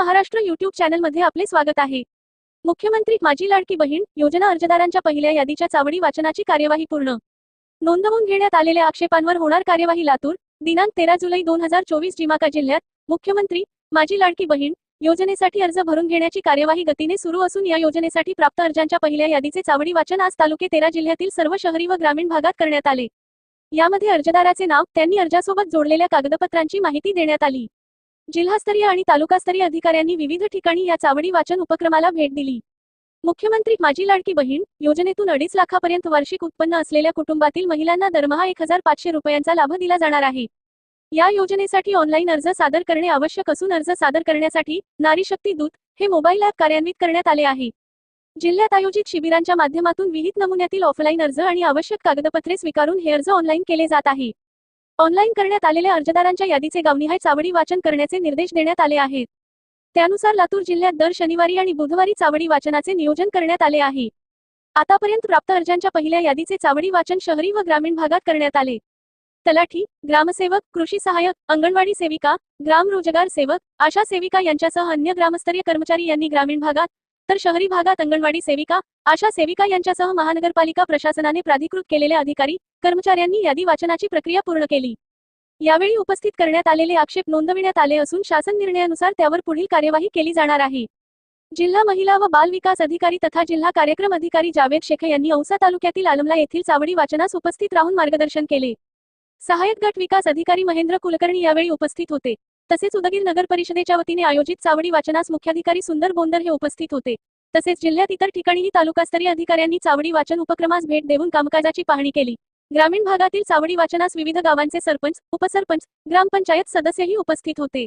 Maharashtra YouTube चॅनलमध्ये आपले स्वागत आहे. मुख्यमंत्री माजी लाडकी बहीण योजना अर्जदारांच्या पहिल्या यादीच्या चावडी वाचनाची कार्यवाही पूर्ण. नोंदवून घेण्यात आलेल्या आक्षेपांवर होणार कार्यवाही लातूर दिनांक तेरा जुलै दोन हजार चोवीस जिमाका जिल्ह्यात. मुख्यमंत्री माझी लाडकी बहीण योजनेसाठी अर्ज भरून घेण्याची कार्यवाही गतीने सुरू असून या योजनेसाठी प्राप्त अर्जांच्या पहिल्या यादीचे चावडी वाचन आज तालुके तेरा जिल्ह्यातील सर्व शहरी व ग्रामीण भागात करण्यात आले. यामध्ये अर्जदाराचे नाव त्यांनी अर्जासोबत जोडलेल्या कागदपत्रांची माहिती देण्यात आली. जिल्हास्तरीय आणि तालुकास्तरीय अधिकाऱ्यांनी विविध ठिकाणी या चावडी वाचन उपक्रमाला भेट दिली. मुख्यमंत्री माझी लाडकी बहीण योजनेतून अडीच लाखापर्यंत वार्षिक उत्पन्न असलेल्या कुटुंबातील महिलांना दरमहा एक हजार पाचशे रुपयांचा लाभ दिला जाणार आहे. या योजनेसाठी ऑनलाईन अर्ज सादर करणे आवश्यक असून अर्ज सादर करण्यासाठी नारी शक्ती दूत हे मोबाईल ॲप कार्यान्वित करण्यात आले आहे. जिल्ह्यात आयोजित शिबिरांच्या माध्यमातून विहित नमुन्यातील ऑफलाईन अर्ज आणि आवश्यक कागदपत्रे स्वीकारून हे अर्ज ऑनलाईन केले जात आहे. ऑनलाईन करण्यात आलेल्या अर्जदारांच्या यादीचे गावनिहाय चावडी वाचन करण्याचे निर्देश देण्यात आले आहेत. त्यानुसार लातूर जिल्ह्यात दर शनिवारी आणि बुधवारी चावडी वाचनाचे नियोजन करण्यात आले आहे. आतापर्यंत प्राप्त अर्जांच्या पहिल्या यादीचे चावडी वाचन शहरी व ग्रामीण भागात करण्यात आले. तलाठी ग्रामसेवक कृषी सहाय्यक अंगणवाडी सेविका ग्राम रोजगार सेवक आशा सेविका यांच्यासह अन्य ग्रामस्तरीय कर्मचारी यांनी ग्रामीण भागात तर शहरी भागात अंगणवाडी सेविका आशा सेविका यांच्यासह महानगरपालिका प्रशासनाने प्राधिकृत केलेले अधिकारी कर्मचाऱ्यांनी यादी वाचनाची प्रक्रिया पूर्ण केली. यावेळी उपस्थित करण्यात आलेले आक्षेप नोंदविण्यात आले असून शासन निर्णयानुसार त्यावर पुढील कार्यवाही केली जाणार आहे. जिल्हा महिला व बाल विकास अधिकारी तथा जिल्हा कार्यक्रम अधिकारी जावेद शेख यांनी औसा तालुक्यातील आलमला येथील चावडी वाचनास उपस्थित राहून मार्गदर्शन केले. सहाय्यक गट विकास अधिकारी महेंद्र कुलकर्णी यावेळी उपस्थित होते. तसेच उदगीर नगर परिषदेच्या वतीने आयोजित चावडी वाचनास मुख्याधिकारी सुंदर बोंदर हे उपस्थित होते. तसेच जिल्ह्यात इतर ठिकाणीही तालुकास्तरीय अधिकाऱ्यांनी चावडी वाचन उपक्रमास भेट देऊन कामकाजाची पाहणी केली. ग्रामीण भागातील चावडी वाचनास विविध गावांचे सरपंच उपसरपंच ग्रामपंचायत सदस्यही उपस्थित होते.